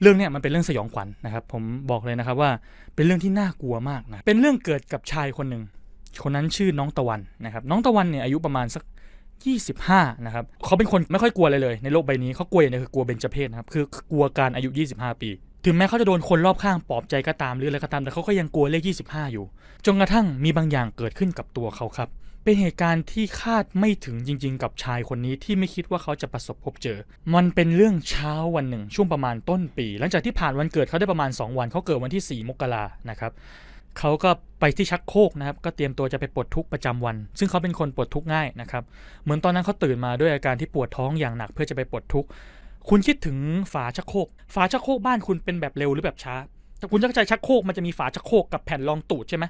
เรื่องเนี้ยมันเป็นเรื่องสยองขวัญนะครับ ผมบอกเลยนะครับว่าเป็นเรื่องที่น่ากลัวมากนะเป็นเรื่องเกิดกับชายคนหนึ่งคนนั้นชื่อน้องตะวันนะครับ น้องตะวันเนี่ยอายุประมาณสัก 25 นะครับเขาเป็นคนไม่ค่อยกลัวอะไรเลย ในโลกใบนี้เขากลัวอย่างเดียวคือกลัวเบญจเพศนะครับคือกลัวการอายุ 25 ปี ถึงแม้เขาจะโดนคนรอบข้างปลอบใจก็ตามหรืออะไรก็ตามแต่เขาก็ยังกลัวเลข 25 อยู่ จนกระทั่งมีบางอย่างเกิดขึ้นกับตัวเขาครับ เป็นเหตุการณ์ที่คาดไม่ถึงจริง ๆ กับชายคนนี้ที่ไม่คิดว่าเขาจะประสบพบเจอ มันเป็นเรื่องเช้าวันหนึ่ง ช่วงประมาณต้นปี หลังจากที่ผ่านวันเกิดเขาได้ประมาณ 2 วันเขาเกิดวันที่ 4 มกรานะครับเขาก็ไปที่ชักโครกนะครับก็เตรียมตัวจะไปปลดทุกข์ประจำวัน ซึ่งเขาเป็นคนปวดทุกข์ง่ายนะครับเหมือนตอนนั้นเขาตื่นมาด้วยอาการที่ปวดท้องอย่างหนักเพื่อจะไปปลดทุกข์คุณคิดถึงฝาชักโครกฝาชักโครกบ้านคุณเป็นแบบเร็วหรือแบบช้าแต่คุณจะเข้าใจชักโครกมันจะมีฝาชักโครกกับแผ่นรองตูดใช่ไหม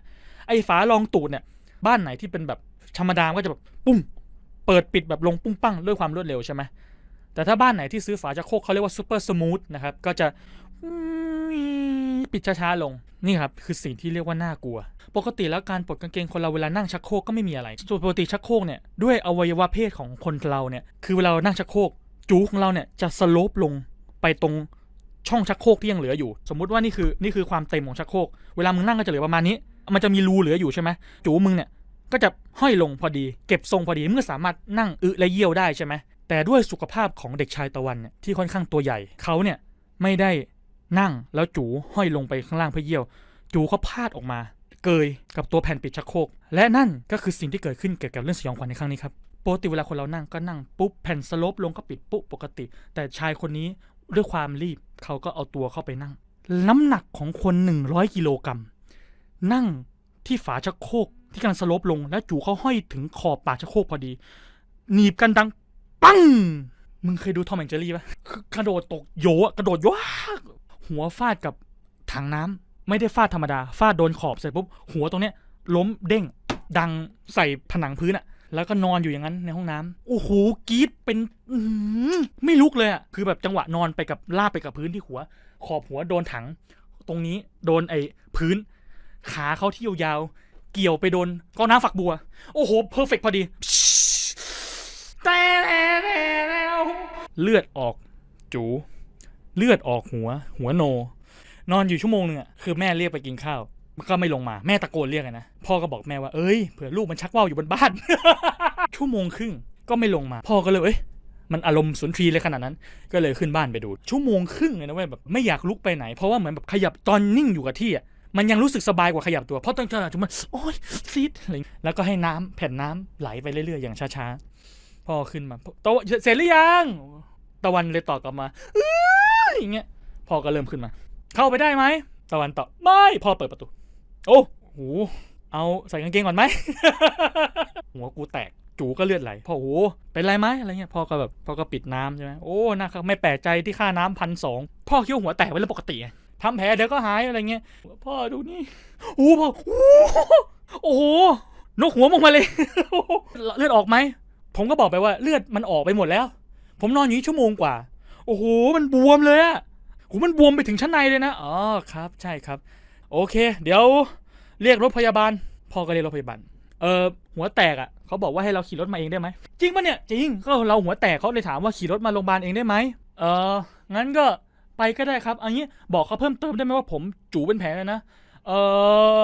ไอ้ฝารองตูดเนี่ยบ้านไหนที่เป็นแบบ ธรรมดาก็จะแบบปุ้งเปิดปิดแบบลงปุ้งปั้งด้วยความรวดเร็วใช่ไหมแต่ถ้าบ้านไหนที่ซื้อฝาชักโครกเขาเรียกว่าซูเปอร์สมูทนะครับก็จะปิดช้าๆลงนี่ครับคือสิ่งที่เรียกว่าน่ากลัว ปกติแล้วการปลดกางเกงคนเราเวลานั่งชักโครกก็ไม่มีอะไรส่วนปกติชักโครกเนี่ยด้วยอวัยวะเพศของคนเราเนี่ยคือเวลาเรานั่งชักโครกจูของเราเนี่ยจะสโลปลงไปตรงช่องชักโครกที่ยังเหลืออยู่ สมมุติว่านี่คือนี่คือความเต็มของชักโครกเวลามึงนั่งก็จะเหลือประมาณนี้ มันจะมีรูเหลืออยู่ใช่ไหมจูมึงเนี่ย ก็จะห้อยลงพอดี เก็บทรงพอดีมึงก็สามารถนั่งอึและเยี่ยวได้ใช่ไหมแต่ด้วยสุขภาพของเด็กชายตะวันเนี่ยที่ค่อนข้างตัวใหญ่เขาเนี่ยไม่ได้นั่งแล้วจูห้อยลงไปข้างล่างเพื่อเยี่ยว จูเขาพาดออกมา เกยกับตัวแผ่นปิดชักโครกและนั่นก็คือสิ่งที่เกิดขึ้นเกี่ยวกับเรื่องสยองขวัญในครั้งนี้ครับปกติเวลาคนเรานั่งก็นั่งปุ๊บแผ่นสลปลงก็ปิดปุ๊บปกติ แต่ชายคนนี้ด้วยความรีบเขาก็เอาตัวเข้าไปนั่ง น้ำหนักของคน 100 กิโลกรัมนั่งที่ฝาชักโครก ที่กำลังสลปลงและจู่เขาห้อยถึงขอบปากชักโครกพอดี หนีบกันดัง ปัง มึงเคยดูทอมแอนเจอรี่ปะกระโดดตกโยะกระโดดโยะหัวฟาดกับถังน้ำไม่ได้ฟาดธรรมดา ฟาดโดนขอบเสร็จปุ๊บหัวตรงเนี้ย ล้มเด้ง ดังใส่ผนังพื้นอะแล้วก็นอนอยู่อย่างนั้นในห้องน้ำโอ้โหกรีดเป็นอไม่ลุกเลยอะคือแบบจังหวะนอนไปกับลาบไปกับพื้นที่หัว ขอบหัวโดนถัง ตรงนี้โดนไอ้พื้น ขาเขาที่ยาวๆ เกี่ยวไปโดนก้อนน้ำฝักบัว โอ้โหเพอร์เฟกพอดีแต่แล้วเลือดออกจูเลือดออกหัว หัวโน นอนอยู่ชั่วโมงหนึ่งอะคือแม่เรียกไปกินข้าวก็ไม่ลงมาแม่ตะโกนเรียกนะพ่อก็บอกแม่ว่าเอ้ยเผื่อลูกมันชักว่าวอยู่บนบ้าน ชั่วโมงครึ่งก็ไม่ลงมาพ่อก็เลยเอ้ยมันอารมณ์สุนทรีเลยขนาดนั้น ก็เลยขึ้นบ้านไปดู ชั่วโมงครึ่งเลยนะเว้ยแบบไม่อยากลุกไปไหน เพราะว่าเหมือนแบบขยับตอนนิ่งอยู่กับที่อะ มันยังรู้สึกสบายกว่าขยับตัว เพราะตอนขยับตัวมันโอ๊ยซีดอะไรแล้วก็ให้น้ำแผ่นน้ำไหลไปเรื่อยๆ อย่างช้าๆพ่อขึ้นมาตะวันเสร็จหรือยัง ตะวันเลยตอบกลับมาอ้ยอย่างเงี้ยพ่อก็เริ่มขึ้นมา เข้าไปได้ไหม ตะวันตอบไม่พ่อเปิดประตู โอ้โหเอาใส่กางเกงก่อนไหม หัวกูแตกจูก็เลือดไหลพ่อโอ้เป็นไรไหมอะไรเงี้ยพ่อก็แบบพ่อก็ปิดน้ำใช่ไหมโอ้นะครับไม่แปลกใจที่ค่าน้ำพันสองพ่อคิดว่าหัวแตกเป็นเรื่องปกติ ทำแผลเดี๋ยวก็หายอะไรเงี้ยพ่อดูนี่โอ้พ่อโอ้โหนกหัวมงมาเลย เลือดออกไหมผมก็บอกไปว่าเลือดมันออกไปหมดแล้ว ผมนอนอยู่นี่ชั่วโมงกว่า โอ้โหมันบวมเลยอะโหมันบวมไปถึงชั้นในเลยนะอ๋อครับใช่ครับ โอเค เดี๋ยวเรียกรถพยาบาลพ่อก็เรียกรถพยาบาลเออหัวแตกอะเขาบอกว่าให้เราขี่รถมาเองได้ไหมจริงปะเนี่ยจริงก็เราหัวแตกเขาเลยถามว่าขี่รถมาโรงพยาบาลเองได้ไหมเอองั้นก็ ไปก็ได้ครับ อันนี้บอกเขาเพิ่มเติมได้ไหมว่าผมจูเป็นแผลเลยนะ เออ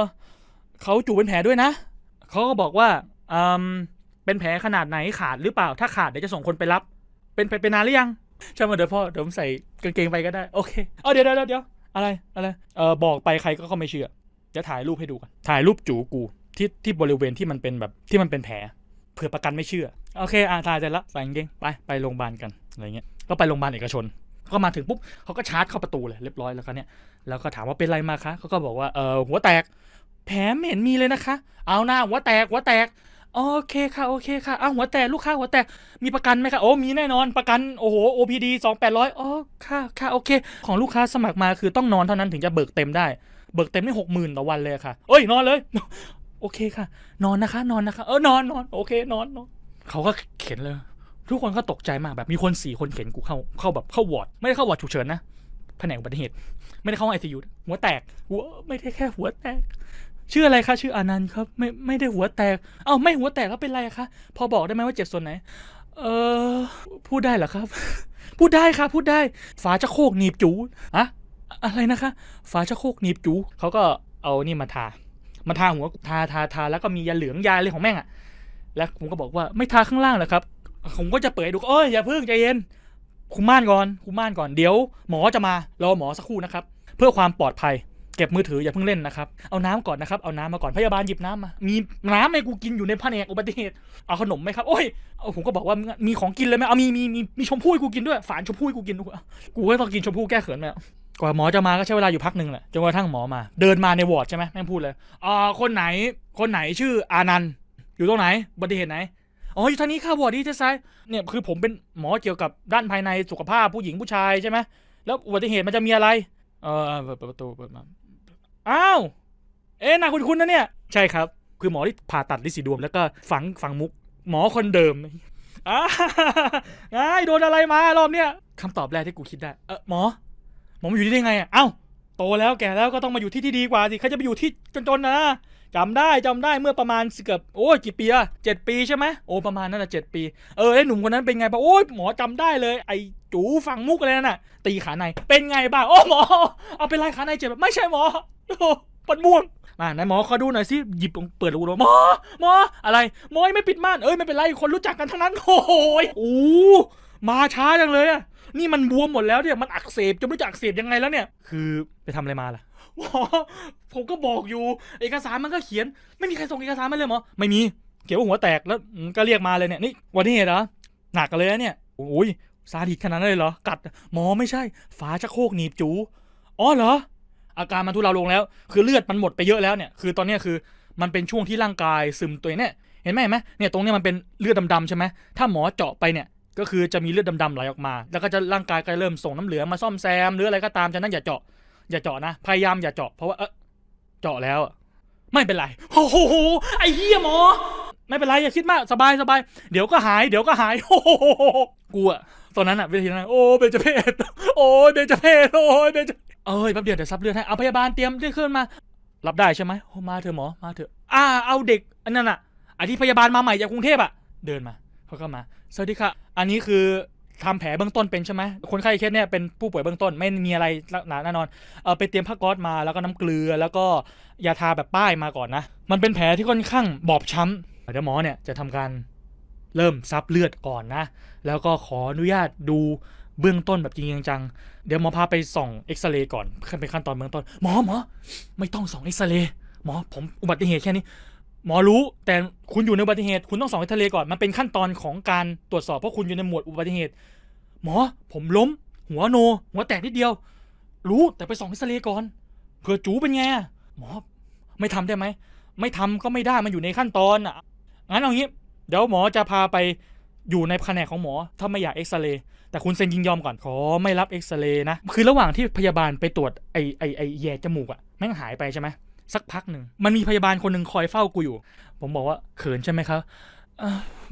เขาจูเป็นแผลด้วยนะ เขาก็บอกว่าอืมเป็นแผลขนาดไหนขาดหรือเปล่า ถ้าขาดเดี๋ยวจะส่งคนไปรับ เป็นไปเป็นนานหรือยังใช่ไหมเดี๋ยวพ่อเดี๋ยวผมใส่กางเกงไปก็ได้ โอเคเอาเดี๋ยวเดี๋ยวเดี๋ยวอะไรอะไร เออบอกไปใครก็ก็ไม่เชื่อ จะถ่ายรูปให้ดูกัน ถ่ายรูปจูกูที่ที่บริเวณที่มันเป็นแบบที่มันเป็นแผลเผื่อประกันไม่เชื่อ โอเค อ่าถ่ายเสร็จแล้วใส่กางเกงไปไปโรงพยาบาลกันอะไรเงี้ย ก็ไปโรงพยาบาลเอกชน ก็มาถึงปุ๊บเขาก็ชาร์จเข้าประตูเลยเรียบร้อยแล้วก็เนี่ยแล้วก็ถามว่าเป็นไรมาคะเขาก็บอกว่าเออหัวแตก แผลไม่เห็นมีเลยนะคะ เอาหน้าหัวแตกหัวแตกโอเคค่ะโอเคค่ะเอาหัวแตกลูกค้าหัวแตกมีประกันไหมคะโอ้มีแน่นอนประกันโอ้โห OPD สองแปดร้อยอ๋อค่ะค่ะโอเค ของลูกค้าสมัครมาคือต้องนอนเท่านั้นถึงจะเบิกเต็มได้ เบิกเต็มได้หกหมื่นต่อวันเลยค่ะเอ้ยนอนเลย โอเคค่ะ นอนนะคะ นอนนะคะ เออนอนนอนโอเคนอนนอนเขาก็เข็นเลย ทุกคนก็ตกใจมากแบบมีคนสี่คนเข็นกูเข้าเข้าแบบเข้าวอร์ดไม่ได้เข้าวอร์ดฉุกเฉินนะแผนกอุบัติเหตุ ไม่ได้เข้าไอซียูหัวแตกหัวไม่ได้แค่หัวแตกชื่ออะไรคะชื่ออานันต์ครับ ไม่ไม่ได้หัวแตก เอ้าไม่หัวแตกแล้วเป็นไรคะพอบอกได้ไหมว่าเจ็บส่วนไหน เออพูดได้เหรอครับ พูดได้ครับพูดได้ ฝาชะโครกหนีบจูอะอะไรนะคะ ฝาชะโครกหนีบจูเขาก็เอานี่มาทา มาทาหัวทาทาทาแล้วก็มียาเหลืองยาอะไรของแม่งอะแล้วผมก็บอกว่าไม่ทาข้างล่างเหรอครับ ผมก็จะเปิดดูเอ้ยอย่าเพิ่งใจเย็น คุมม่านก่อนคุมม่านก่อนเดี๋ยวหมอจะมารอหมอสักครู่นะครับ เพื่อความปลอดภัย เก็บมือถืออย่าเพิ่งเล่นนะครับ เอาน้ำก่อนนะครับเอาน้ำมาก่อนพยาบาลหยิบน้ำมา มีน้ำให้กูกินอยู่ในแผนกอุบัติเหตุเอาขนมไหมครับโอ้ยเอาผมก็บอกว่ามีของกินเลยไหมเอามีมีมีมีชมพู่ให้กูกินด้วยฝานชมพู่ให้กูกินด้วยกูก็ต้องกินชมพู่แก้เขินไหมกว่าหมอจะมาก็ใช้เวลาอยู่พักหนึ่งแหละจนกระทั่งหมอมา เดินมาในวอร์ดใช่ไหมแม่งพูดเลยอ่าคนไหนคนไหนชื่ออานันต์อยู่ตรงไหนอุบัติเหตุไหน อ๋ออยู่ทางนี้ค่ะวอร์ดี้เทซ้ายเนี่ยคือผมเป็นหมอเกี่ยวกับด้านภายในสุขภาพผู้หญิงผู้ชายใช่ไหมแล้วอุบัติเหตุมันจะมีอะไร เออเปิดประตูเปิดมาอ้าวเอ๊ะนาคุณคุณนะเนี่ย ใช่ครับ คือหมอที่ผ่าตัดลิสีดวงแล้วก็ฝังฝังมุก หมอคนเดิมอ้าไงโดนอะไรมารอบเนี้ยคำตอบแรกที่กูคิดได้ เออหมอ หมอมาอยู่ที่ได้ไงอะเอ้าโตแล้วแก่แล้วก็ต้องมาอยู่ที่ที่ดีกว่าสิใครจะไปอยู่ที่จนๆนะ จำได้จำได้เมื่อประมาณเกือบโอ้ยกี่ปีอะเจ็ดปีใช่ไหมโอ้ประมาณนั้นแหละเจ็ดปีเออไอ้หนุ่มคนนั้นเป็นไงบ้างโอ้ยหมอจำได้เลยไอจูฝังมุกอะไรนั่นน่ะ ตีขาในเป็นไงบ้างโอ้หมอ เอาเป็นไรขาในเจ็บไม่ใช่หมอโอ้ปวดม่วงมาไหนหมอขอดูหน่อยสิหยิบเปิดดูหมอหมออะไรหมอยไม่ปิดม่านเอ้ยไม่เป็นไรคนรู้จักกันทั้งนั้นโอ้ยโอ้มาช้าจังเลยอะนี่มันบวมหมดแล้วเนี่ยมันอักเสบจะไม่รู้จะอักเสบยังไงแล้วเนี่ย คือไปทำอะไรมาล่ะ หมอผมก็บอกอยู่ เอกสารมันก็เขียน ไม่มีใครส่งเอกสารมาเลยหมอไม่มี เขียนว่าหัวแตกแล้วก็เรียกมาเลยเนี่ยนี่วันนี้เหรอหนักกันเลยนะเนี่ยโอ้ยซาดิสขนาดนั้นเลยเหรอกัดหมอไม่ใช่ฝาชักโครกหนีบจูอ๋อเหรออาการมันทุเลาลงแล้ว คือเลือดมันหมดไปเยอะแล้วเนี่ยคือตอนนี้คือมันเป็นช่วงที่ร่างกายซึมตัวเนี่ยเห็นไหมเห็นไหมเนี่ยตรงนี้มันเป็นเลือดดำๆใช่ไหมถ้าหมอเจาะไปเนี่ยก็คือจะมีเลือดดำๆไหลออกมา แล้วก็จะร่างกายก็เริ่มส่งน้ำเหลืองมาซ่อมแซม หรืออะไรก็ตามฉะนั้นอย่าเจาะ อย่าเจาะนะ พยายามอย่าเจาะ เพราะว่าเออเจาะแล้วอะไม่เป็นไร โอ้โห ไอ้เหี้ยหมอ ไม่เป็นไรอย่าคิดมาก สบายสบาย เดี๋ยวก็หาย เดี๋ยวก็หาย โอ้โหกูอะตอนนั้นอะเวทีนั้น โอ้เบญจเพศโอ้ยเบญจเพศโอ้ยเบญจเอ้ยแป๊บเดียวเดี๋ยวซับเลือดให้ เอาพยาบาลเตรียมเรียกขึ้นมา รับได้ใช่ไหมโอ้มาเถอะหมอ มาเถอะ อ่า เอาเด็ก อันนั้นอะไอันที่พยาบาลมาใหม่จากกรุงเทพอะเดินมาเขาก็มา สวัสดีค่ะ อันนี้คือ ทำแผลเบื้องต้นเป็นใช่ไหมคนไข้เคสเนี่ยเป็นผู้ป่วยเบื้องต้นไม่มีอะไรหนาแน่นอนเออไปเตรียมผ้าก๊อซมาแล้วก็น้ำเกลือ แล้วก็ยาทาแบบป้ายมาก่อนนะ มันเป็นแผลที่ค่อนข้างบอบช้ำเดี๋ยวหมอเนี่ยจะทำการเริ่มซับเลือดก่อนนะ แล้วก็ขออนุญาตดูเบื้องต้นแบบจริงจังเดี๋ยวหมอพาไปส่องเอ็กซเรย์ก่อนขั้นเป็นขั้นตอนเบื้องต้นหมอหมอไม่ต้องส่องเอ็กซเรย์หมอผมอุบัติเหตุแค่นี้หมอรู้แต่คุณอยู่ในอุบัติเหตุ คุณต้องส่องเอ็กซเรย์ก่อนมันเป็นขั้นตอนของการตรวจสอบเพราะคุณอยู่ในหมวดอุบัติเหตุ หมอ ผมล้ม หัวโน หัวแตกนิดเดียว รู้แต่ไปส่องเอ็กซเรย์ก่อนเผื่อจูเป็นไงหมอ ไม่ทำได้ไหม ไม่ทำก็ไม่ได้มันอยู่ในขั้นตอนอะงั้นเอางี้ เดี๋ยวหมอจะพาไปอยู่ในแผนกของหมอถ้าไม่อยากเอ็กซเรย์แต่คุณเซ็นยินยอมก่อนขอไม่รับเอ็กซเรย์นะ คือระหว่างที่พยาบาลไปตรวจไอไอไอแย่จมูกอะแม่งหายไปใช่ไหมสักพักหนึ่ง มันมีพยาบาลคนหนึ่งคอยเฝ้ากูอยู่ ผมบอกว่าเขินใช่ไหมครับ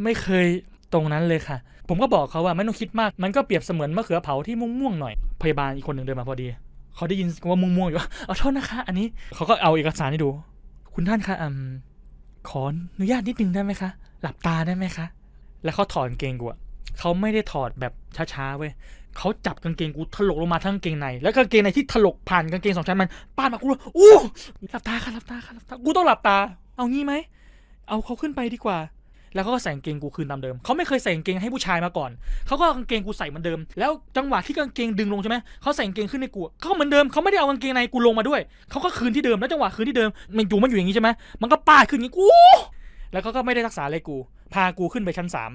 ไม่เคย ตรงนั้นเลยค่ะ ผมก็บอกเขาว่าไม่ต้องคิดมาก มันก็เปรียบเสมือนมะเขือเผาที่ม่วงๆหน่อย พยาบาลอีกคนหนึ่งเดินมาพอดี เขาได้ยินว่าม่วงๆอยู่ว่าเอาโทษนะคะ อันนี้เขาก็เอาเอกสารให้ดู คุณท่านคะอืมขออนุญาตนิดนึงได้ไหมคะ หลับตาได้ไหมคะ แล้วเขาถอดกางเกงกูอะเขาไม่ได้ถอดแบบช้าๆเว้ยเขาจับกางเกงกูถลกลงมาทั้งกางเกงใน แล้วกางเกงในที่ถลกผ่านกางเกงสองชั้นมันป้าดมากูเลยอู้หลับตาค่ะหลับตาค่ะหลับตา กูต้องหลับตา เอางี้ไหม เอาเขาขึ้นไปดีกว่า แล้วเขาก็ใส่กางเกงกูคืนตามเดิมเขาไม่เคยใส่กางเกงให้ผู้ชายมาก่อนเขาก็เอากางเกงกูใส่เหมือนเดิม แล้วจังหวะที่กางเกงดึงลงใช่ไหมเขาใส่กางเกงขึ้นในกูเขาก็เหมือนเดิมเขาไม่ได้เอากางเกงในกูลงมาด้วยเขาก็คืนที่เดิมแล้วจังหวะคืนที่เดิมมันจูมันอยู่อย่างนี้ใช่ไหมมันก็ปาขึ้นอย่างนี้กูแล้วเขาก็ไม่ได้รักษาอะไรกู พากูขึ้นไปชั้นสาม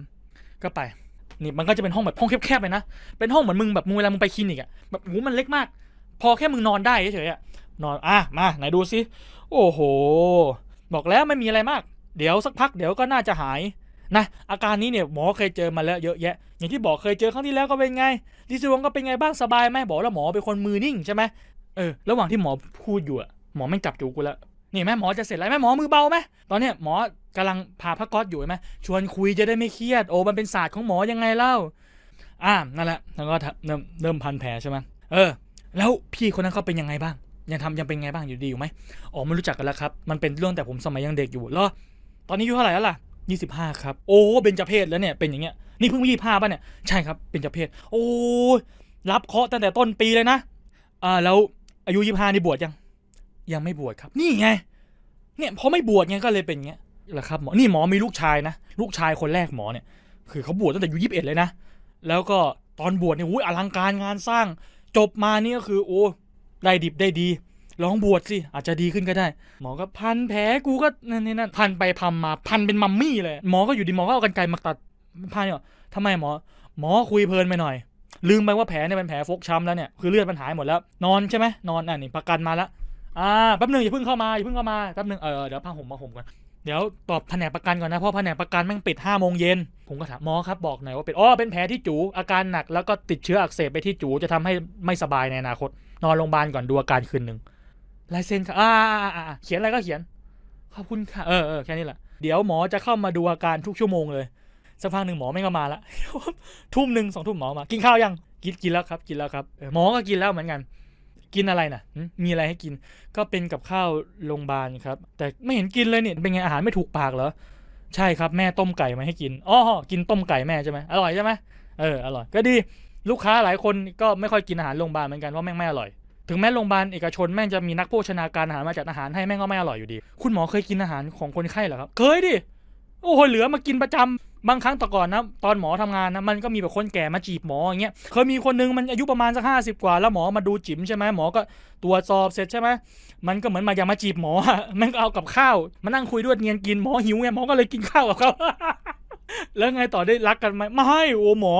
ก็ไปนี่มันก็จะเป็นห้องแบบห้องแคบๆเลยนะ เป็นห้องเหมือนมึงแบบมึงเวลามึงไปคลินิกอะแบบหูมันเล็กมาก พอแค่มึงนอนได้เฉยๆอะนอนอะมาไหนดูซิ โอ้โห บอกแล้วไม่มีอะไรมาก เดี๋ยวสักพักเดี๋ยวก็น่าจะหายนะอาการนี้เนี่ยหมอเคยเจอมาแล้วเยอะแยะ อย่างที่บอกเคยเจอครั้งที่แล้วก็เป็นไงดิซิวงก็เป็นไงบ้างสบายไหมบอกแล้วหมอเป็นคนมือนิ่งใช่ไหมเออระหว่างที่หมอพูดอยู่อะหมอไม่จับจูกูแล้วนี่แม่หมอจะเสร็จแล้วแม่หมอมือเบาไหมตอนเนี้ยหมอกำลังพาพระก๊อตอยู่ไหมชวนคุยจะได้ไม่เครียดโอ้มันเป็นศาสตร์ของหมอยังไงเล่าอ่านั่นแหละแล้วก็เริ่มเริ่มพันแผลใช่ไหมเออ แล้วพี่คนนั้นเขาเป็นยังไงบ้าง ยังทำยังเป็นไงบ้างอยู่ดีอยู่ไหมอ๋อไม่รู้จักกันแล้วครับ มันเป็นเรื่องแต่ผมสมัยยังเด็กอยู่แล้ว ตอนนี้อายุเท่าไหร่แล้วล่ะยี่สิบห้าครับ โอ้เบญจเพศแล้วเนี่ยเป็นอย่างเงี้ยนี่เพิ่งยี่ห้าป่ะเนี่ยใช่ครับเป็นจ้าเพศโอ้ยรับเคาะตั้งแต่ต้นปีเลยนะอ่าแล้วอายุยี่ห้านี่บวชยัง ยังไม่บวชครับ นี่ไง เนี่ยพอไม่บวชไงก็เลยเป็นเงี้ยแหละครับหมอนี่หมอมีลูกชายนะลูกชายคนแรกหมอเนี่ย คือเขาบวชตั้งแต่อายุยี่สิบเอ็ดเลยนะแล้วก็ตอนบวชเนี่ยอุ้ยอลังการงานสร้าง จบมานี่ก็คือ โอ้ได้ดิบได้ดี ลองบวชสิอาจจะดีขึ้นก็ได้ หมอก็พันแผลกูก็นั่นนี่นั่นพันไปพันมาพันเป็นมัมมี่เลย หมอก็อยู่ดีหมอก็เอากันไกรมาตัดพันเนี่ยทำไมหมอ หมอคุยเพลินไปหน่อย ลืมไปว่าแผลเนี่ยเป็นแผลฟกช้ำแล้วเนี่ยคือเลือดมันหายหมดแล้ว นอนใช่ไหมนอนอะนี่ประกันมาแล้วอ่าแป๊บหนึงอย่าเพิ่งเข้ามาอย่าเพิ่งเข้ามาแป๊บหนึงเออเดี๋ยวผ้าห่มมาห่มก่อนเดี๋ยวตอบแผนกประกันก่อนนะเพราะแผนกประกันแม่งปิดห้าโมงเย็นผมก็ถามหมอครับบอกหน่อยว่าเป็นอ๋อเป็นแผลที่จูอาการหนักแล้วก็ติดเชื้ออักเสบไปที่จูจะทำให้ไม่สบายในอนาคต นอนโรงพยาบาลก่อนดูอาการคืนหนึ่ง ลายเซ็นค่ะอ่าเขียนอะไรก็เขียน ขอบคุณค่ะ เออเออแค่นี้แหละ เดี๋ยวหมอจะเข้ามาดูอาการทุกชั่วโมงเลย สักพักหนึ่งหมอไม่ก็มาละ ทุ่มหนึ่งสองทุ่มหมอมา กินข้าวยัง กินกินแล้วครับ กินแล้วครับ หมอก็กินแล้วเหมือนกัน กินอะไรนะมีอะไรให้กิน ก็เป็นกับข้าวโรงพยาบาลครับ แต่ไม่เห็นกินเลยเนี่ยเป็นไงอาหารไม่ถูกปากเหรอ ใช่ครับ แม่ต้มไก่มาให้กิน อ๋อ กินต้มไก่แม่ใช่ไหมอร่อยใช่ไหมเออ อร่อย ก็ดี ลูกค้าหลายคนก็ไม่ค่อยกินอาหารโรงพยาบาลเหมือนกันว่าะแม่งไม่อร่อย ถึงแม้โรงพยาบาลเอกชนแม่งจะมีนักโภชนาการอาหารมาจัดอาหารให้แม่งก็ไม่อร่อยอยู่ดี คุณหมอเคยกินอาหารของคนไข้เหรอครับ เคยดิ โอ้โหเหลือมากินประจำบางครั้งต่ก่อนนะ ตอนหมอทำงานนะ มันก็มีแบบคนแก่มาจีบหมออย่างเงี้ย เคยมีคนนึงมันอายุประมาณสักห้าสิบกว่า แล้วหมอมาดูจิ๋มใช่ไหมหมอก็ตรวจสอบเสร็จใช่ไหมมันก็เหมือนมาอยากมาจีบหมอแม่งก็เอากับข้าวมานั่งคุยด้วยเนียนกินหมอหิวไงหมอก็เลยกินข้าวกับเขา แล้วไงต่อได้รักกันไหมไม่โอ้หมอ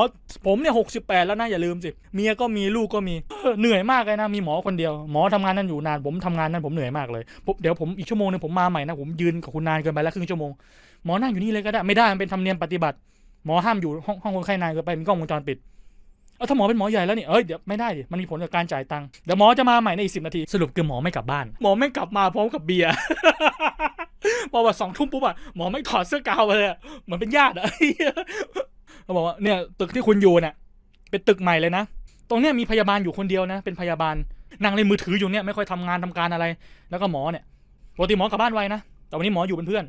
ผมเนี่ยหกสิบแปดแล้วนะอย่าลืมสิเมียก็มีลูกก็มีเหนื่อยมากเลยนะมีหมอคนเดียวหมอทำงานนั้นอยู่นานผมทำงานนั้นผมเหนื่อยมากเลยเดี๋ยวผมอีกชั่วโมงหนึงผมมาใหม่นะผมยืนกับคุณนานเกินไปแล้วครึ่งชั่วโมงหมอนั่งอยู่นี่เลยก็ได้ไม่ได้มันเป็นธรรมเนียมปฏิบัติหมอห้ามอยู่ห้องห้องคนไข้นานเกินไปมีกล้องวงจรปิดเอาถ้าหมอเป็นหมอใหญ่แล้วนี่เอ้ยเดี๋ยวไม่ได้ดิมันมีผลกับการจ่ายตังค์เดี๋ยวหมอจะมาใหม่ในอีกสิบนาทีสรุปคือหมอไม่กลับบ้าน หมอไม่กลับมาพร้อมกับเบียร์ พอว่าสองทุ่มปุ๊บอะหมอไม่ถอดเสื้อกาวมาเลยอะเหมือนเป็นญาติอะเขาบอกว่าเนี่ยตึกที่คุณอยู่เนี่ยเป็นตึกใหม่เลยนะ ตรงเนี้ยมีพยาบาลอยู่คนเดียวนะ เป็นพยาบาลนั่งเล่นมือถืออยู่เนี่ยไม่ค่อยทำงานทำการอะไร แล้วก็หมอเนี่ยปกติหมอกลับบ้านไวนะ แต่วันนี้หมออยู่เป็นเพื่อน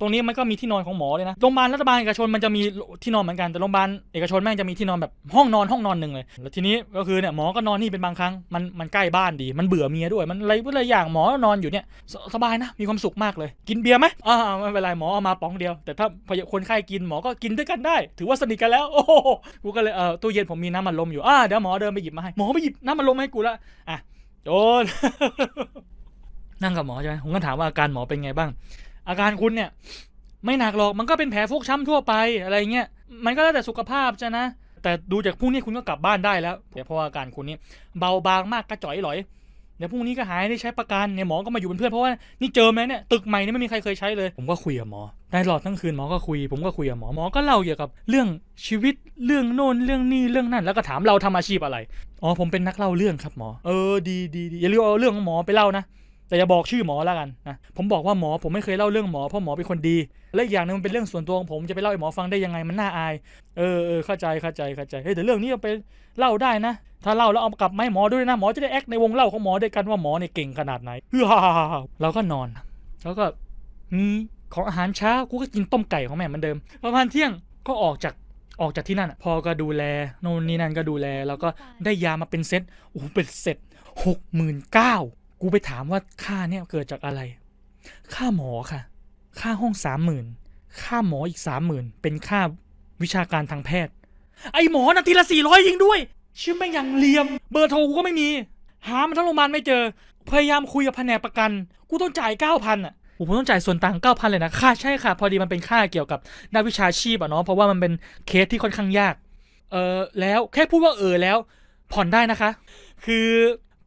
ตรงนี้มันก็มีที่นอนของหมอเลยนะ โรงพยาบาลรัฐบาลเอกชนมันจะมีที่นอนเหมือนกัน แต่โรงพยาบาลเอกชนแม่งจะมีที่นอนแบบห้องนอนห้องนอนหนึ่งเลย แล้วทีนี้ก็คือเนี่ยหมอก็นอนนี่เป็นบางครั้ง มันมันใกล้บ้านดี มันเบื่อเมียด้วย มันอะไรอะไรอย่างหมอนอนอยู่เนี่ยสสบายนะ มีความสุขมากเลย กินเบียร์ไหมอ่าไม่เป็นไรหมอเอามาป๋องเดียว แต่ถ้าพยคนไข้กินหมอก็กินด้วยกันได้ ถือว่าสนิทกันแล้ว โอ้โห กูก็เลยเออตู้เย็นผมมีน้ำมันลมอยู่ อ่าเดี๋ยวหมอเดินไปหยิบมาให้ หมอไปหยิบน้ำมันลมให้กูละอะโดนนั่งกับหมอใช่ไหมผมก็ถามว่าอาการหมอเป็นไงบ้าง อาการคุณเนี่ย ไม่หนักหรอกมันก็เป็นแผลฟกช้ำทั่วไปอะไรเงี้ยมันก็แล้วแต่สุขภาพใช่นะ แต่ดูจากพรุ่งนี้คุณก็กลับบ้านได้แล้วเดี๋ยวเพราะาอาการคุณนี่เบาบางมากกระจ่อยหลอยเดี๋ยวพรุ่งนี้ก็หายได้ใช้ประกันเนี่ยหมอก็มาอยู่เป็นเพื่อนเพราะว่านี่เจอไหมเนี่ยตึกใหม่นี่ไม่มีใครเคยใช้เลย ผมก็คุยกับหมอได้ตลอดทั้งคืนหมอก็คุย ผมก็คุยกับหมอหมอก็เล่าเกี่ยวกับเรื่องชีวิตเรื่องโน่นเรื่องนี่เรื่องนั่นแล้วก็ถามเราทำอาชีพอะไรอ๋อผมเป็นนักเล่าเรื่องครับหมอเออดีดีดีอย่าลืมเอาเรื่องของหมอไปเล่านะ แต่อย่าบอกชื่อหมอแล้วกันนะผมบอกว่าหมอผมไม่เคยเล่าเรื่องหมอเพราะหมอเป็นคนดี และอีกอย่างหนึงมันเป็นเรื่องส่วนตัวของผมจะไปเล่าให้หมอฟังได้ยังไงมันน่าอาย เออเออเข้าใจเข้าใจเข้าใจเฮ้ยแต่เรื่องนี้เอาไปเล่าได้นะ ถ้าเล่าแล้วเอากลับมาให้หมอด้วยนะหมอจะได้แอคในวงเล่าของหมอด้วยกันว่าหมอเนี่ยเก่งขนาดไหนฮือฮ่าเราก็นอน แล้วก็มีของอาหารเช้ากูก็กินต้มไก่ของแม่เหมือนเดิมประมาณเที่ยงก็ออกจากออกจากที่นั่นพอก็ดูแลโน่นนี่นั่นก็ดูแลแล้วก็ได้ยามาเป็นเซตโอ้เป็นเซตหกหมื่นเก้า กูไปถามว่าค่าเนี่ยเกิดจากอะไร ค่าหมอค่ะ ค่าห้องสามหมื่นค่าหมออีกสามหมื่นเป็นค่าวิชาการทางแพทย์ ไอหมอนาทีละสี่ร้อยยิงด้วย ชื่อแม่งยังเลียม เบอร์โทรกูก็ไม่มี หามันทั้งโรงพยาบาลไม่เจอ พยายามคุยกับแผนกประกัน กูต้องจ่ายเก้าพันอะโอ้ผมต้องจ่ายส่วนต่างเก้าพันเลยนะ ค่าใช่ค่ะ พอดีมันเป็นค่าเกี่ยวกับด้านวิชาชีพอะเนาะ เพราะว่ามันเป็นเคสที่ค่อนข้างยาก เออแล้วแค่พูดว่าเออแล้ว ผ่อนได้นะคะ คือ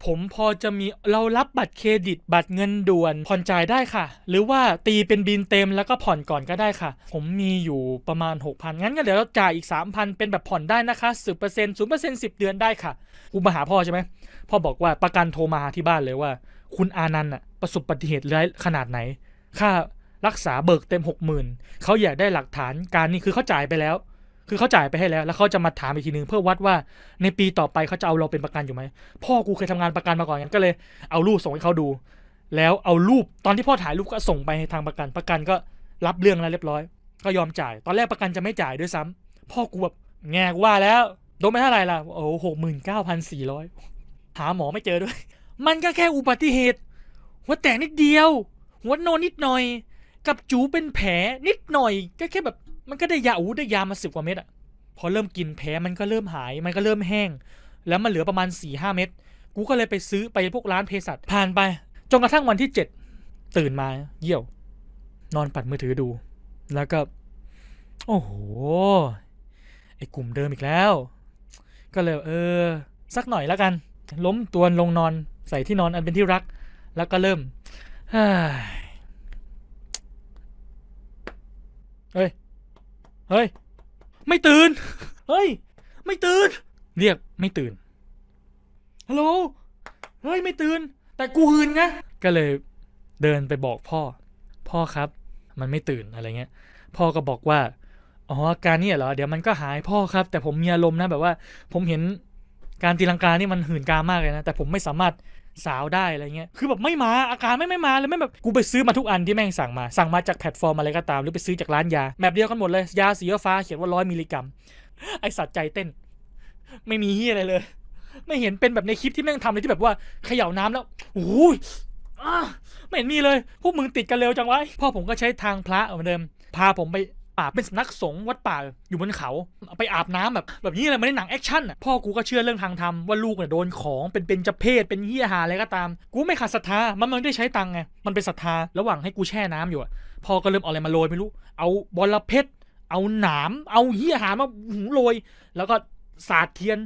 ผมพอจะมีเรารับบัตรเครดิตบัตรเงินด่วนผ่อนจ่ายได้ค่ะ หรือว่าตีเป็นบินเต็มแล้วก็ผ่อนก่อนก็ได้ค่ะ ผมมีอยู่ประมาณ 6,000 งั้นก็เดี๋ยวเราจ่ายอีก 3,000 เป็นแบบผ่อนได้นะคะ 10% 0% 10 เดือนได้ค่ะกูมาหาพ่อใช่ไหมพ่อบอกว่าประกันโทรมาหาที่บ้านเลยว่า คุณอานันต์อะประสบอุบัติเหตุร้ายขนาดไหน ค่ารักษาเบิกเต็ม 60,000เขาอยากได้หลักฐานการนี่คือเขาจ่ายไปแล้ว คือเขาจ่ายไปให้แล้ว แล้วเขาจะมาถามอีกทีนึงเพื่อวัดว่าในปีต่อไปเขาจะเอาเราเป็นประกันอยู่ไหมพ่อกูเคยทำงานประกันมาก่อนงั้นก็เลยเอารูปส่งให้เขาดู แล้วเอารูปตอนที่พ่อถ่ายรูปก็ส่งไปให้ทางประกัน ประกันก็รับเรื่องแล้วเรียบร้อย ก็ยอมจ่าย ตอนแรกประกันจะไม่จ่ายด้วยซ้ำพ่อกูแบบแงกูว่าแล้วโดนไปเท่าไหร่ล่ะโอ้หกหมื่นเก้าพันสี่ร้อยหาหมอไม่เจอด้วย มันก็แค่อุบัติเหตุ หัวแตกนิดเดียว หัวโนนิดหน่อย กับจูเป็นแผลนิดหน่อย ก็แค่แบบ มันก็ได้ยาอู้ได้ยามาสิบกว่าเม็ดอะพอเริ่มกินแผลมันก็เริ่มหาย มันก็เริ่มแห้ง แล้วมันเหลือประมาณ4ี่ห้าเม็ดกูก็เลยไปซื้อไปพวกร้านเภสัชผ่านไปจนกระทั่งวันที่เจ็ดตื่นมาเยี่ยว นอนปัดมือถือดู แล้วก็ โอ้โหไอ้กลุ่มเดิมอีกแล้ว ก็เลยเออ สักหน่อยแล้วกัน ล้มตัวลงนอนใส่ที่นอนอันเป็นที่รัก แล้วก็เริ่มเฮ้ย เฮ้ยเฮ้ย ไม่ตื่น เฮ้ย ไม่ตื่น เรียกไม่ตื่น ฮัลโหล เฮ้ย ไม่ตื่น แต่กูหืนไงก็เลยเดินไปบอกพ่อ พ่อครับ มันไม่ตื่นอะไรเงี้ย พ่อก็บอกว่า อ๋ออาการเนี่ยเหรอ เดี๋ยวมันก็หายพ่อครับ แต่ผมมีอารมณ์นะแบบว่า ผมเห็นการตีลังกานี่มันหื่นกามากเลยนะ แต่ผมไม่สามารถ สาวได้อะไรเงี้ย คือแบบไม่มาอาการไม่ไม่มาเลยไม่แบบกูไปซื้อมาทุกอันที่แม่งสั่งมา สั่งมาจากแพลตฟอร์มอะไรก็ตาม หรือไปซื้อจากร้านยาแบบเดียวกันหมดเลย ยาสีฟ้าเขียนว่าร้อยมิลลิกรัม ไอสัตว์ใจเต้น ไม่มีเฮียอะไรเลย ไม่เห็นเป็นแบบในคลิปที่แม่งทำเลยที่แบบว่าเขย่าน้ำแล้วโอ้ยอไม่เห็นมีเลย พวกมึงติดกันเร็วจังวะพ่อผมก็ใช้ทางพระเหมือนเดิม พาผมไป ป่าเป็นสำนักสงฆ์วัดป่าอยู่บนเขาไปอาบน้ำแบบแบบนี้เลยไม่ได้หนังแอคชั่นอะพ่อกูก็เชื่อเรื่องทางธรรมว่าลูกเนี่ยโดนของเป็นเป็นจะเพศเป็นเฮียหาอะไรก็ตาม กูไม่ขาดศรัทธามันมันได้ใช้ตังค์ไงมันเป็นศรัทธาระหว่างให้กูแช่น้ำอยู่อะพ่อก็เริ่มเอาอะไรมาโรยไม่รู้ เอาบอลเพชรเอาหนามเอาเฮียหามาหูโรยแล้วก็สาดเทียน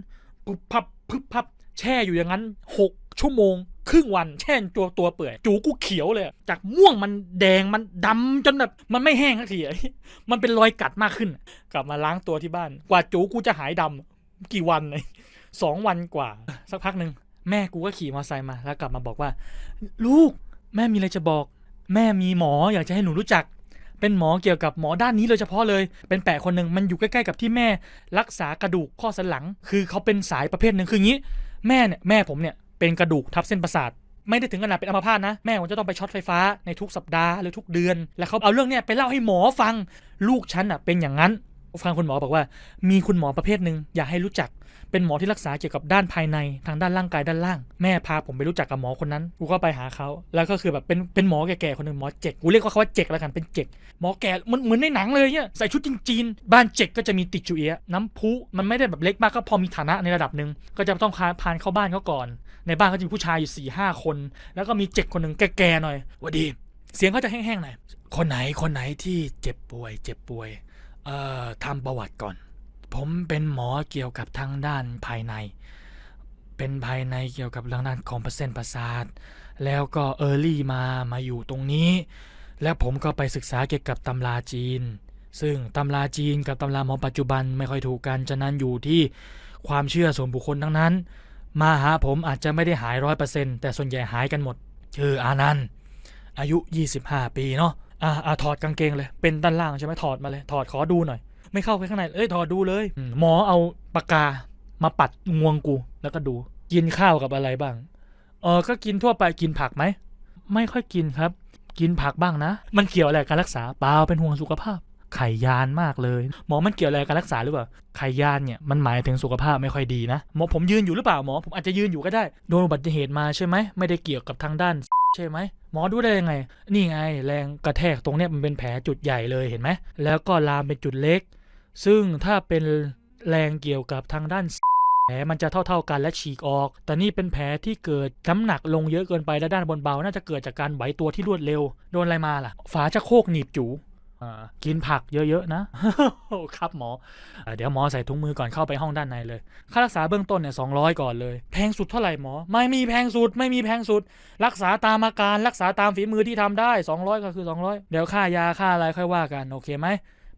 ปุบพับพึบพับแช่อยู่อย่างนั้นหกชั่วโมง ครึ่งวันแช่ตัวตัวเปื่อย จูกูเขียวเลย จากม่วงมันแดงมันดำจนแบบมันไม่แห้งสักทีมันเป็นรอยกัดมากขึ้น กลับมาล้างตัวที่บ้าน กว่าจูกูจะหายดำกี่วันเลยสองวันกว่า สักพักหนึ่งแม่กูก็ขี่มอเตอร์ไซค์มาแล้วกลับมาบอกว่า ลูกแม่มีอะไรจะบอก แม่มีหมออยากจะให้หนูรู้จัก เป็นหมอเกี่ยวกับหมอด้านนี้โดยเฉพาะเลย เป็นแปะคนหนึ่งมันอยู่ใกล้ๆกับที่แม่ รักษากระดูกข้อสันหลัง คือเขาเป็นสายประเภทหนึ่งคืออย่างนี้ แม่เนี่ยแม่ผมเนี่ย เป็นกระดูกทับเส้นประสาทไม่ได้ถึงขนาดเป็นอัมพาตนะ แม่ผมจะต้องไปช็อตไฟฟ้าในทุกสัปดาห์หรือทุกเดือน แล้วเขาเอาเรื่องเนี้ยไปเล่าให้หมอฟังลูกฉันอะเป็นอย่างนั้น ฟังคุณหมอบอกว่า มีคุณหมอประเภทหนึ่งอยากให้รู้จัก เป็นหมอที่รักษาเกี่ยวกับด้านภายในทางด้านร่างกายด้านล่าง แม่พาผมไปรู้จักกับหมอคนนั้นกูก็ไปหาเขาแล้วก็คือแบบเป็นเป็นหมอแก่ๆคนหนึ่งหมอเจ็กกูเรียกว่าเขาว่าเจ็กแล้วกันเป็นเจ็กหมอแก่เหมือนเหมือนในหนังเลยเนี่ยใส่ชุดจีนๆบ้านเจ็กก็จะมีติดจูเอียะน้ำพุมันไม่ได้แบบเล็กมากก็พอมีฐานะในระดับหนึ่งก็จะต้องพาพานเข้าบ้านเขาก่อน ในบ้านเขาจะมีผู้ชายอยู่สี่ห้าคน แล้วก็มีเจกคนหนึ่งแก่ๆหน่อยหวัดดี เสียงเขาจะแห้งๆหน่อยคนไหนคนไหนที่เจ็บป่วย เจ็บป่วยเอ่อทำประวัติก่อน ผมเป็นหมอเกี่ยวกับทางด้านภายใน เป็นภายในเกี่ยวกับเรื่องด้านของเส้นประสาท แล้วก็เออร์ลี่มามาอยู่ตรงนี้ แล้วผมก็ไปศึกษาเกี่ยวกับตำราจีน ซึ่งตำราจีนกับตำราหมอปัจจุบันไม่ค่อยถูกกัน ฉะนั้นอยู่ที่ความเชื่อส่วนบุคคลทั้งนั้น มาหาผมอาจจะไม่ได้หายร้อยเปอร์เซ็นต์แต่ส่วนใหญ่หายกันหมด ชื่ออานันต์อายุ 25 ปีเนาะอ่าอ่าถอดกางเกงเลย เป็นด้านล่างใช่ไหมถอดมาเลย ถอดขอดูหน่อย ไม่เข้าไปข้างใน เอ้ยถอดดูเลย หมอเอาปากกามาปัดงวงกู แล้วก็ดู กินข้าวกับอะไรบ้าง เออก็กินทั่วไปกินผักไหม ไม่ค่อยกินครับ กินผักบ้างนะ มันเกี่ยวอะไรกับการรักษาเปล่าเป็นห่วงสุขภาพ ไขยานมากเลยหมอมันเกี่ยวอะไรกับการรักษาหรือเปล่าไขยานเนี่ยมันหมายถึงสุขภาพไม่ค่อยดีนะหมอผมยืนอยู่หรือเปล่าหมอผมอาจจะยืนอยู่ก็ได้โดนอุบัติเหตุมาใช่ไหมไม่ได้เกี่ยวกับทางด้านใช่ไหมหมอดูได้ยังไง นี่ไงแรงกระแทกตรงเนี้ยมันเป็นแผลจุดใหญ่เลยเห็นไหมแล้วก็ลามเป็นจุดเล็ก ซึ่งถ้าเป็นแรงเกี่ยวกับทางด้านแผลมันจะเท่า ๆกันและฉีกออก แต่นี่เป็นแผลที่เกิดน้ำหนักลงเยอะเกินไปและด้านบนเบา น่าจะเกิดจากการไหวตัวที่รวดเร็ว โดนอะไรมาล่ะ ฝาจะโครกหนีบจู กินผักเยอะ ๆ นะ ครับหมออ่าเดี๋ยวหมอใส่ถุงมือก่อนเข้าไปห้องด้านในเลย ค่ารักษาเบื้องต้นเนี่ยสองก่อนเลย แพงสุดเท่าไหร่หมอ ไม่มีแพงสุด ไม่มีแพงสุด รักษาตามอาการ รักษาตามฝีมือที่ทำได้ 200 ก็คือ 200 เดี๋ยวค่ายาค่าอะไรค่อยว่ากัน โอเคไหม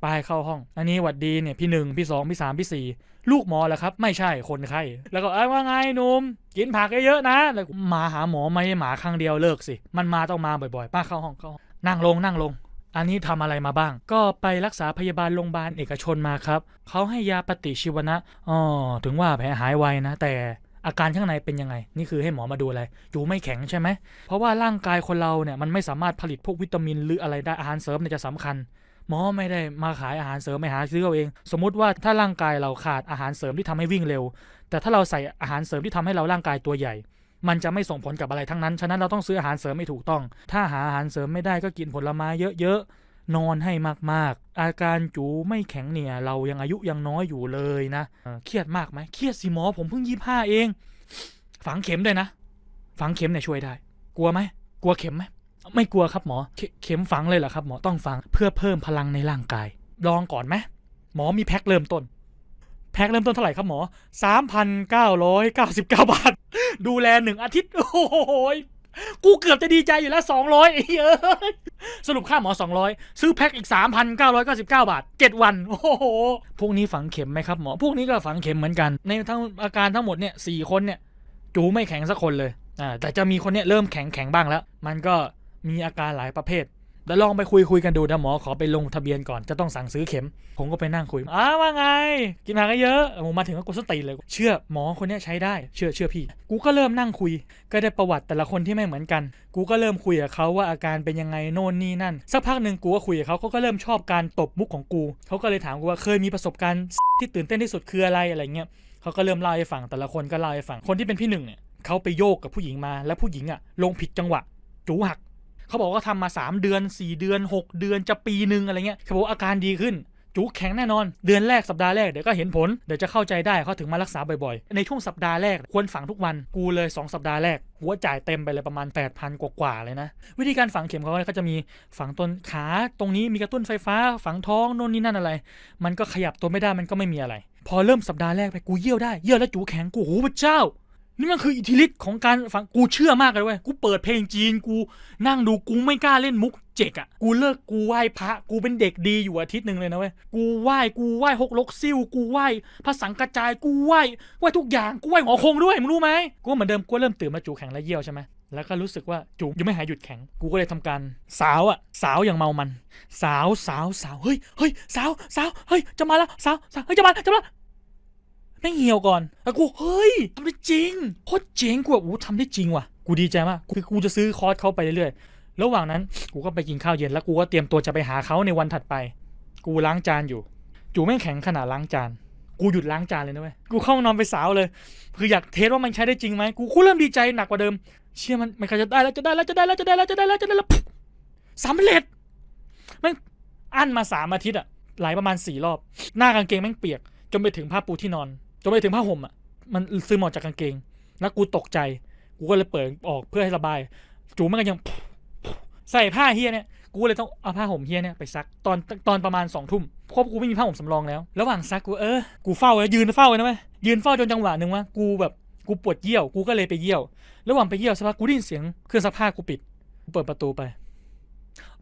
ไปเข้าห้อง อันนี้หวัดดีเนี่ยพี่หนึ่งพี่สองพี่สามพี่สี่ลูกหมอแหละครับ ไม่ใช่คนไข้ แล้วก็เอ้ยว่าไงหนุ่มกินผักเยอะๆนะ แล้วมาหาหมอไม่ให้หมาครั้งเดียวเลิกสิ มันมาต้องมาบ่อยๆ ป้าเข้าห้องเข้าห้องนั่งลงนั่งลง อันนี้ทำอะไรมาบ้าง ก็ไปรักษาพยาบาลโรงพยาบาลเอกชนมาครับ เขาให้ยาปฏิชีวนะ อ๋อ ถึงว่าแผลหายไวนะ แต่อาการข้างในเป็นยังไง นี่คือให้หมอมาดูอะไร อยู่ไม่แข็งใช่ไหม เพราะว่าร่างกายคนเราเนี่ยมันไม่สามารถผลิตพวกวิตามินหรืออะไรได้อาหารเสริมเนี่ยจะสำคัญ หมอไม่ได้มาขายอาหารเสริมไม่หาซื้อเอาเอง สมมุติว่าถ้าร่างกายเราขาดอาหารเสริมที่ทำให้วิ่งเร็ว แต่ถ้าเราใส่อาหารเสริมที่ทำให้เราร่างกายตัวใหญ่ มันจะไม่ส่งผลกับอะไรทั้งนั้น ฉะนั้นเราต้องซื้ออาหารเสริมไม่ถูกต้อง ถ้าหาอาหารเสริมไม่ได้ก็กินผลไม้เยอะๆ นอนให้มากๆ อาการจูไม่แข็งเนี่ย เรายังอายุยังน้อยอยู่เลยนะเเครียดมากไหม เครียดสิหมอผมเพิ่งยี่ห้าเอง ฝังเข็มด้วยนะ ฝังเข็มเนี่ยช่วยได้ กลัวไหม กลัวเข็มไหม ไม่กลัวครับหมอ เขเข็มฝังเลยเหรอครับหมอ ต้องฝังเพื่อเพิ่มพลังในร่างกาย ลองก่อนไหม หมอมีแพ็คเริ่มต้น พ็คเริ่มต้นเท่าไหร่ครับหมอ 3,999 บาท ดูแลหนึ่งอาทิตย์ โอ้โหยกูเกือบจะดีใจอยู่แล้ว 200ไอ้เหี้ยสรุปค่าหมอ 200 ซื้อแพ็คอีก 3,999 บาท 7 วัน โอ้โห พวกนี้ฝังเข็มไหมครับหมอ พวกนี้ก็ฝังเข็มเหมือนกัน ในทั้งอาการทั้งหมดเนี่ยสคนเนี่ย จูไม่แข็งสักคนเลยอ่าแต่จะมีคนเนี้ยเริ่มแข็งแข็งบ้างแล้ว มันก็มีอาการหลายประเภท แล้วลองไปคุยคุยกันดูนะหมอขอไปลงทะเบียนก่อนจะต้องสั่งซื้อเข็ม ผมก็ไปนั่งคุยอ้าว่าไง กินผักเยอะผมมาถึงก็กดสติเลย เชื่อหมอคนนี้ใช้ได้ เชื่อเชื่อพี่ กูก็เริ่มนั่งคุย ก็ได้ประวัติแต่ละคนที่ไม่เหมือนกัน กูก็เริ่มคุยกับเขาว่าอาการเป็นยังไงโน่นนี่นั่น สักพักหนึ่งกูก็คุยกับเขาเขาก็เริ่มชอบการตบมุกของกู เขาก็เลยถามกูว่าเคยมีประสบการณ์ที่ตื่นเต้นที่สุดคืออะไรอะไรเงี้ยเขาก็เริ่มเล่าให้ฟังแต่ละคนก็เล่าให้ฟังคนที่เป็นพี่หนึ่งเนี่ยเขาไปโยกกับผู้หญิงมาแล้วผู้หญิงอะลงผิดจังหวะจูหัก เขาบอกว่าทำมา 3 เดือน 4 เดือน 6 เดือนจะปีหนึ่งอะไรเงี้ยเขาบอกอาการดีขึ้นจูแข็งแน่นอน เดือนแรกสัปดาห์แรกเดี๋ยวก็เห็นผล เดี๋ยวจะเข้าใจได้เขาถึงมารักษาบ่อยๆ ในช่วงสัปดาห์แรกควรฝังทุกวันกูเลย 2 สัปดาห์แรกหัวจ่ายเต็มไปเลยประมาณ 8,000 กว่าๆเลยนะ วิธีการฝังเข็มเขาเนี่ยก็จะมีฝังต้นขาตรงนี้มีกระตุ้นไฟฟ้า ฝังท้องโน่นนี่นั่นอะไร มันก็ขยับตัวไม่ได้มันก็ไม่มีอะไร พอเริ่มสัปดาห์แรกไปกูเยี่ยวได้เยี่ยวแล้วจูแข็งกูโอ้โหพระเจ้า นี่มันคืออิทธิฤทธิ์ของการฟังกูเชื่อมากเลยเว้ยกูเปิดเพลงจีนกูนั่งดูกูไม่กล้าเล่นมุกเจกอะ่ะกูเลิกกูไหว้พระกูเป็นเด็กดีอยู่อาทิตย์หนึ่งเลยนะเว้ยกูไหว้กูไหว้หกลกซิ่วกูไหว้พระสังกระจายกูไหว้ไหว้ทุกอย่างกูไหว้หงอคงด้วยมึงรู้ไหมกูเหมือนเดิมกูเริ่มตื่นมาจูแข็งและเยี่ยวใช่ไหมแล้วก็รู้สึกว่าจูยังไม่หายหยุดแข็ง กูก็เลยทำการสาวอะสาวอย่างเมามัน สาวสาวสาวเฮ้ยเฮ้ยสาวสาวเฮ้ยจะมาแล้วสาวสาวเฮ้ยจะมาจะมา ไม่เหี่ยวก่อนแล้วกูเฮ้ยทำได้จริงโคตรเจ๋งกูแบบอู้ทำได้จริงว่ะ กูดีใจมากคือกูจะซื้อคอร์สเขาไปเรื่อยๆ ระหว่างนั้นกูก็ไปกินข้าวเย็นแล้วกูก็เตรียมตัวจะไปหาเขาในวันถัดไป กูล้างจานอยู่ จู่แม่งแข็งขนาดล้างจาน กูหยุดล้างจานเลยนะเว้ย กูเข้าห้องนอนไปสาวเลย คืออยากเทสว่ามันใช้ได้จริงไหมกูกูเริ่มดีใจหนักกว่าเดิม เชื่อมันมันจะได้แล้วจะได้แล้วจะได้แล้วจะได้แล้วจะได้แล้วจะได้แล้วสำเร็จแม่งอั้นมาสามอาทิตย์อะไหลประมาณสี่รอบ หน้ากางเกงแม่งเปียกจนไปถึงผ้าปูที่นอน นไปถึงผ้าห่มอะมันซึมออกจากกางเกง แล้วกูตกใจกูก็เลยเปิดออกเพื่อให้ระบาย จูมันก็ยังใส่ผ้าเฮียเนี่ยกูเลยต้องเอาผ้าห่มเฮียเนี่ยไปซักตอนตอนประมาณสองทุ่มเพราะกูไม่มีผ้าห่มสำรองแล้ว ระหว่างซักกูเออกูเฝ้าเลยยืนเฝ้าเลยนะเว้ยยืนเฝ้าจนจังหวะหนึ่งว่ากูแบบกูปวดเยี่ยวกูก็เลยไปเยี่ยว ระหว่างไปเยี่ยวสักพักกูได้ยินเสียงเครื่องซักผ้ากูปิดกูเปิดประตูไป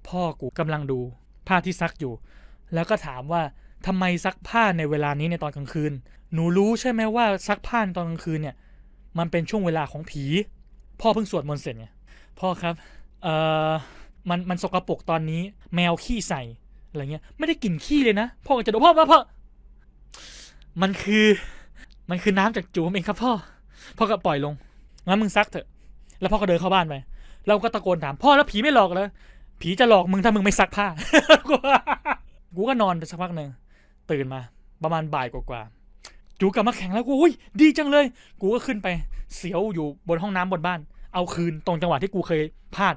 พ่อกูกำลังดูผ้าที่ซักอยู่ แล้วก็ถามว่า ทำไมซักผ้าในเวลานี้ในตอนกลางคืน หนูรู้ใช่ไหมว่าซักผ้าตอนกลางคืนเนี่ย มันเป็นช่วงเวลาของผี พ่อเพิ่งสวดมนต์เสร็จไงพ่อครับเอ่อมันมันสกปรกตอนนี้ แมวขี้ใส่อะไรเงี้ยไม่ได้กลิ่นขี้เลยนะพ่อก็จะดูพ่อพ่อพ่อมันคือมันคือน้ำจากจูมเองครับพ่อพ่อก็ปล่อยลงงั้นมึงซักเถอะ แล้วพ่อก็เดินเข้าบ้านไปเราก็ตะโกนถามพ่อแล้วผีไม่หลอกเลยผีจะหลอกมึงถ้ามึงไม่ซักผ้ากูก็นอนไปสักพักหนึ่ง ตื่นมา ประมาณบ่ายกว่าๆจูกลับมาแข่งแล้วกูอุ้ยดีจังเลย กูก็ขึ้นไปเสียวอยู่บนห้องน้ำบนบ้าน เอาคืนตรงจังหวะที่กูเคยพลาด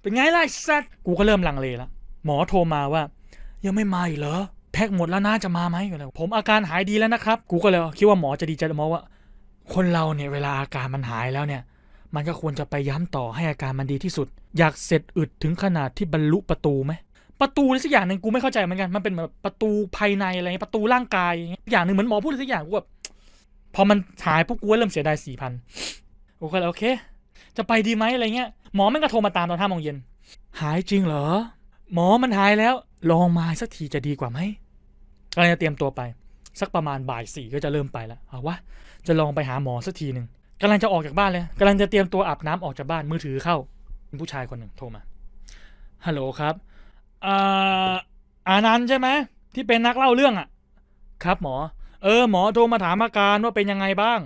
เป็นไงล่ะไอ้สัตว์กูก็เริ่มลังเลแล้วหมอโทรมาว่า ยังไม่มาอีกเหรอแพ็กหมดแล้วนะจะมาไหมก็เลยผมอาการหายดีแล้วนะครับ กูก็เลยคิดว่าหมอจะดีใจหมอว่า คนเราเนี่ยเวลาอาการมันหายแล้วเนี่ย มันก็ควรจะไปย้ำต่อให้อาการมันดีที่สุด อยากเสร็จอึดถึงขนาดที่บรรลุประตูไหม ประตูอะไรสักอย่างหนึ่งกูไม่เข้าใจเหมือนกันมันเป็นแบบประตูภายในอะไรเงี้ยประตูร่างกายอย่างอย่างหนึ่งเหมือนหมอพูดสักอย่างกูแบบพอมันหายปุ๊บกูเริ่มเสียดายสี่พันกูก็เลยโอเค จะไปดีไหมอะไรเงี้ยหมอแม่งก็โทรมาตามตอนห้าโมงเย็นหายจริงเหรอ หมอมันหายแล้ว ลองมาสักทีจะดีกว่าไหมก็เลยจะเตรียมตัวไป สักประมาณบ่ายสี่ก็จะเริ่มไปแล้วเอาวะจะลองไปหาหมอสักทีหนึ่งกำลังจะออกจากบ้านเลยกำลังจะเตรียมตัวอาบน้ำออกจากบ้านมือถือเข้าผู้ชายคนหนึ่งโทรมาฮัลโหลครับ อ่าอานันต์ใช่ไหมที่เป็นนักเล่าเรื่องอะ ครับหมอ เออ หมอโทรมาถามอาการว่าเป็นยังไงบ้าง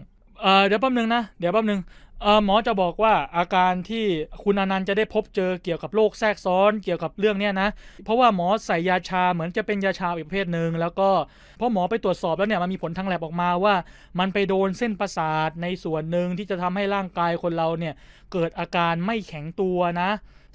เออเดี๋ยวแป๊บนึงนะ เดี๋ยวแป๊บนึงเออหมอจะบอกว่าอาการที่คุณอนันต์จะได้พบเจอเกี่ยวกับโรคแทรกซ้อนเกี่ยวกับเรื่องเนี้ยนะ เพราะว่าหมอใส่ยาชาเหมือนจะเป็นยาชาอีกประเภทหนึ่งแล้วก็พราะหมอไปตรวจสอบแล้วเนี่ยมันมีผลทางแลบออกมาว่า มันไปโดนเส้นประสาทในส่วนหนึ่งที่จะทำให้ร่างกายคนเราเนี่ยเกิดอาการไม่แข็งตัวนะ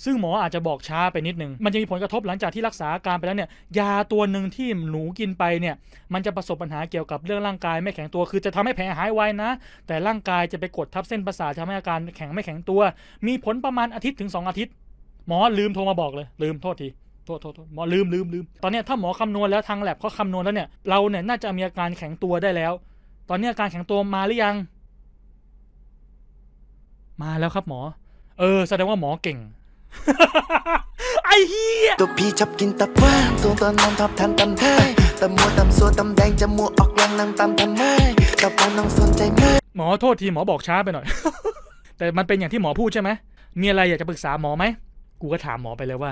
ซึ่งหมออาจจะบอกช้าไปนิดนึง มันจะมีผลกระทบหลังจากที่รักษาอาการไปแล้วเนี่ย ยาตัวหนึ่งที่หนูกินไปเนี่ย มันจะประสบปัญหาเกี่ยวกับเรื่องร่างกายไม่แข็งตัว คือจะทำให้แผลหายไวนะ แต่ร่างกายจะไปกดทับเส้นประสาททำให้อาการแข็งไม่แข็งตัว มีผลประมาณอาทิตย์ถึง 2 อาทิตย์ หมอลืมโทรมาบอกเลย ลืมโทษทีโทษโทษหมอลืมลืมลืมตอนนี้ถ้าหมอคำนวณแล้วทางแลบเขาคำนวณแล้วเนี่ย เราเนี่ยน่าจะมีอาการแข็งตัวได้แล้ว ตอนนี้อาการแข็งตัวมาหรือยัง มาแล้วครับหมอ เออ แสดงว่าหมอเก่ง ไอ้เหี้ยตัวพี่ชอบกินตับหวานส่วนตัวน้องชอบทานตำไทยตำมัวตำซัวตำแดงจมูกออกแรงนางตำทำไมตับหวานน้องสนใจไหมหมอโทษทีหมอบอกช้าไปหน่อย แต่มันเป็นอย่างที่หมอพูดใช่ไหมมีอะไรอยากจะปรึกษาหมอไหม กูก็ถามหมอไปเลยว่า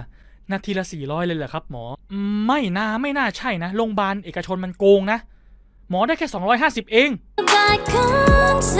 นาทีละสี่ร้อยเลยเหรอครับหมออืมไม่น่าไม่น่าใช่นะ โรงพยาบาลเอกชนมันโกงนะ หมอได้แค่ 250 เองได้ข้างใจ